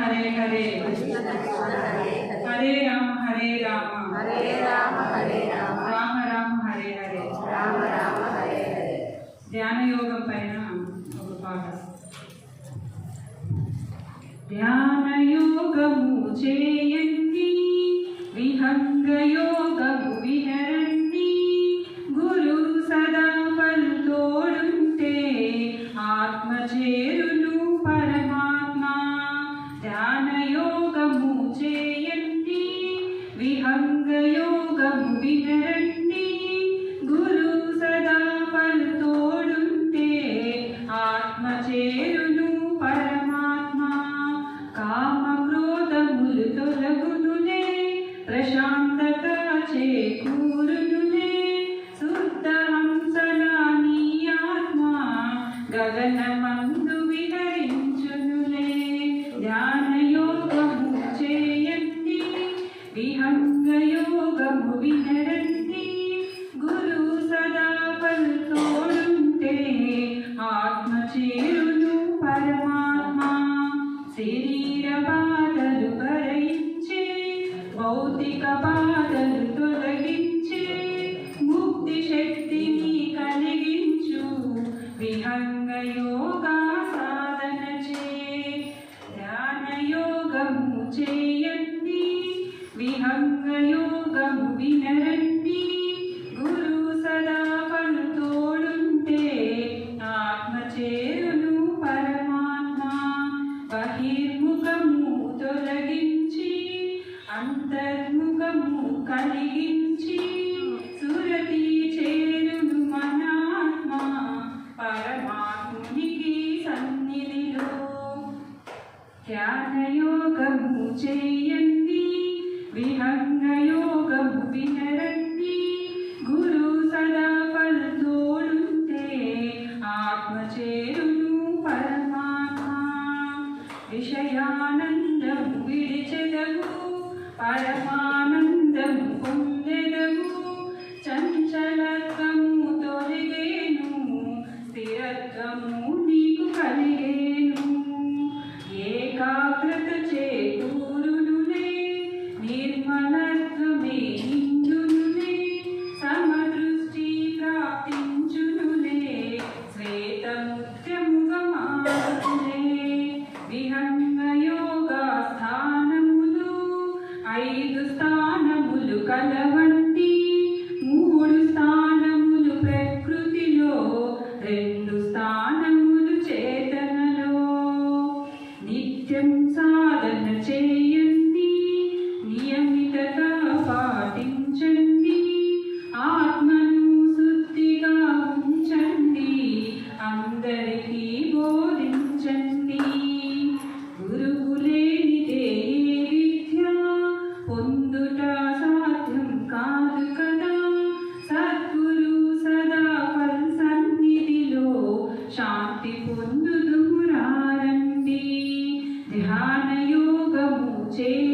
హరే హరే హరే రామ హరే రామ హరే రామ హరే రామ రామ రామ హరే హరే రామ రామ హరే హరే ధ్యాన యోగం పైన ఒక పాట ధ్యాన యోగము చేయండి విహంగ యోగము విహరండి యోగము విహరండి గురు సదా పలుతోడుంటే ఆత్మ చేరును పరమాత్మ. కామ క్రోధములు తొలగునులే ప్రశాంతత చేకూరునులే. శుద్ధ హంసలాని ఆత్మ గగనమందు విహరించునులే. ధ్యాన యోగము వినరండి గురు సదా పలుతోడుంటే ఆత్మ చేరును పరమాత్మ శరీర బాధలు భరించే భౌతిక బాధలు తొలగించే ముక్తి శక్తిని కలిగించు విహంగ యోగా సాధన చే ధ్యాన యోగము చేయండి విహంగ యోగము వినరండి గురు సదా పలుతోడుంటే ఆత్మ చేరును పరమాత్మ. బహిర్ముఖము తొలగించి అంతర్ముఖము కలిగించి సురతి చేరును మనాత్మ పరమాత్మునికి సన్నిధిలో. ధ్యాన యోగము చేయండి. విహంగ యోగము వినరండి గురు సదా పలుతోడుంటే ఆత్మ చేరును పరమాత్మ. విషయానందము విడిచెదవు సాధన చేయండి యోగము